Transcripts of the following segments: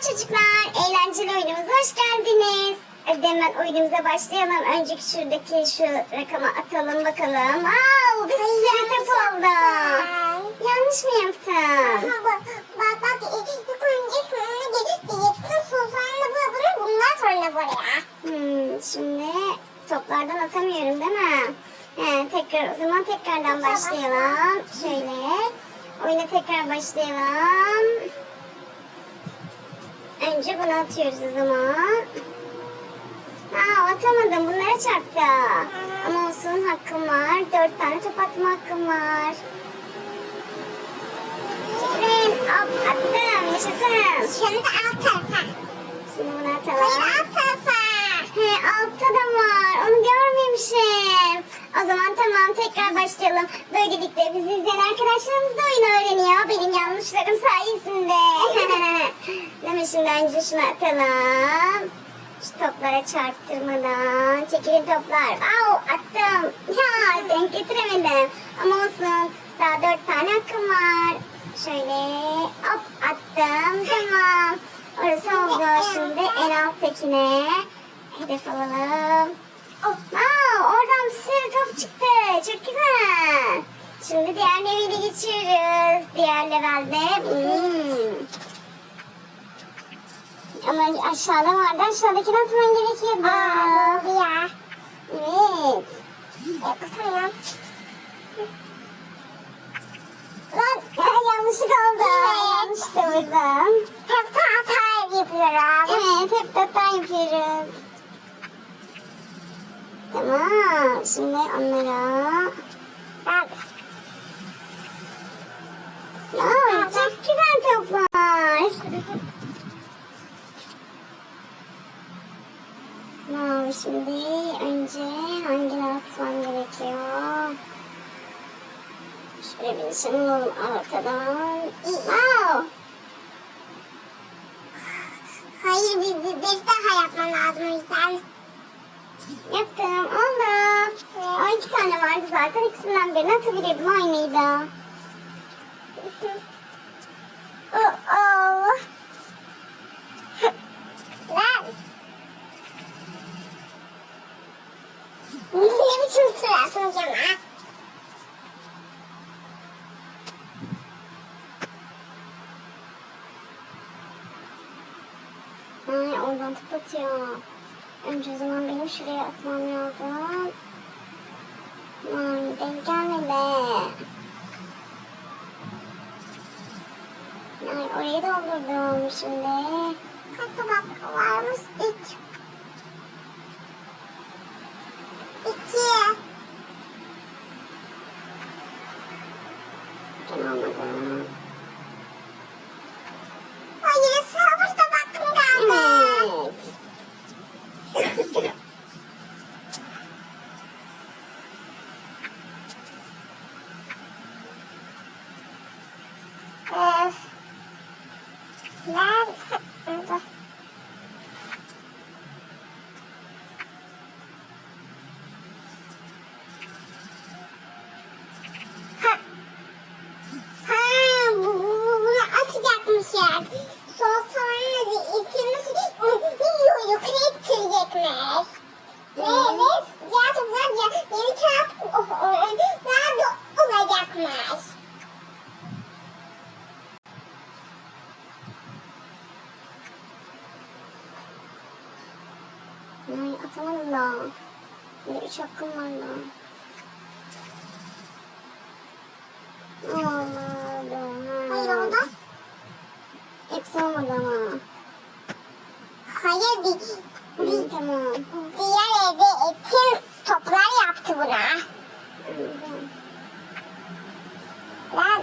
çocuklar, eğlenceli oyunumuza hoş geldiniz. Hadi hemen oyunumuza başlayalım. Önceki şuradaki şu rakama atalım bakalım. Aa, bir sürü top oldu. Yanlış mı yaptım? Bak bak bak ilk önce şunu yaptın sonra bunu bundan sonra buraya. Hmm, şimdi toplardan atamıyorum değil mi? He, tekrar o zaman tekrardan başlayalım. Şöyle. Oyuna tekrar başlayalım. Önce bunu atıyoruz o zaman. Aa atamadım. Bunlara çarptı. Ama olsun hakkım var. Dört tane top atma hakkım var. Şifrin hop attım. Yaşasın. Şimdi alt tarafa. Şimdi bunu Hayır atalım. alt tarafa. He altta da var. Onu görmemişim. O zaman tamam tekrar başlayalım. Böylelikle bizi izleyen arkadaşlarımız da oyunu yanlışlarım sayesinde. Mi şimdi önce şunu atalım. Şu toplara çarptırmadan. Çekilin toplar. Au attım. Ya denk getiremedim. Ama olsun. Daha dört tane hakkım var. Şöyle hop attım. Tamam. Orası oldu. Şimdi en alttakine hedef alalım. Oh, wow, oradan bir sürü top çıktı. Çok güzel. Şimdi diğer levele geçiyoruz. Diğer levelde. Hmm. Ama aşağıda vardı. Aşağıdakini atman gerekiyordu. Aa doğru ya. Evet. Yapasana. Lan yanlışlık oldu. Yanlış da vurdum. Hep de hata yapıyorum. Evet hep de hata yapıyoruz. Tamam. Şimdi onlara... Ben Aa, çok güzel. Tamam şimdi önce hangini atmam gerekiyor? Şöyle bir nişan alalım ortadan. Wow. hayır bir, bir, bir daha yapmam lazım o yüzden. Yaptım. Oldu. O iki tane vardı zaten. İkisinden birini atabilirdim. Aynıydı. Oradan top atıyor. Önce zaman benim şuraya atmam lazım. Ay denk gelmedi. Ay orayı doldurdum şimdi. Kaç tabak varmış? İki. İki. Ben almadım. Hayır sıfır tabakım kaldı. Evet. Ee, ben... Ha. Ha, bu, bu, bunu sonra itilmiş, yiyor, yukarı ittirecekmiş. Ve, diğer toplar ya- yeni kağıt daha da olacakmış. Ay atamadım da. Bir üç hakkım var da. Olmadı. Hayır oldu. Hayır, İyi tamam. diğer evde etin toplar yaptı buna. Lan.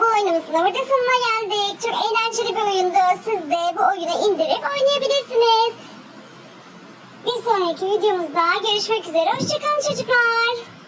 Bu oyunumuzun da burada sonuna geldik. Çok eğlenceli bir oyundu. Siz de bu oyunu indirip oynayabilirsiniz. Bir sonraki videomuzda görüşmek üzere. Hoşçakalın çocuklar.